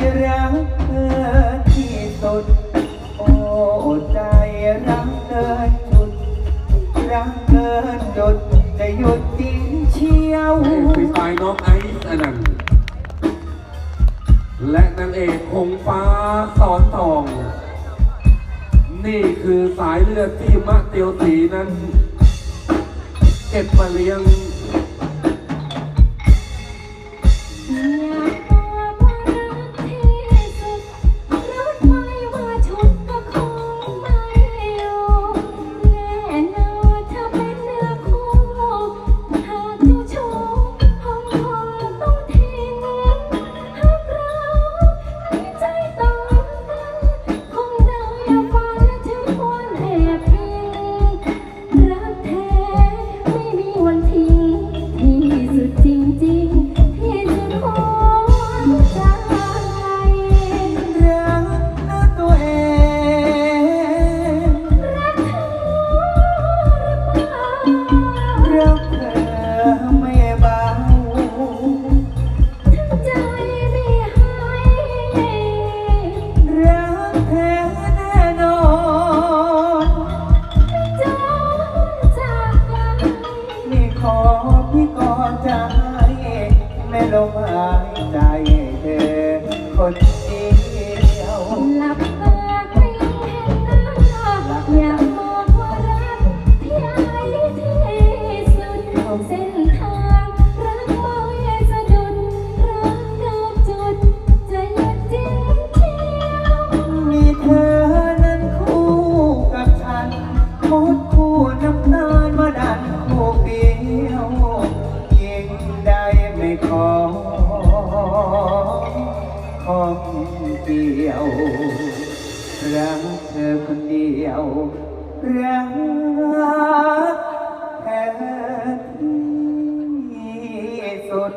ยรักเธอที่สุด โอ้ใจรักเกินจุด รักเกินจุดจะหยุดจริงเชียวเอกฟรีสไตล์น้องไอซ์อนันต์และนางเอกคงฟ้าสอนทอง นี่คือสายเลือดที่มะเตียวสีนั้น เก็บมาเลี้ยง ขอพี่ก่อนใจแม่ลมหายใจเธอคน ดียวรักเธอคนเดียว รักแท้ที่สุด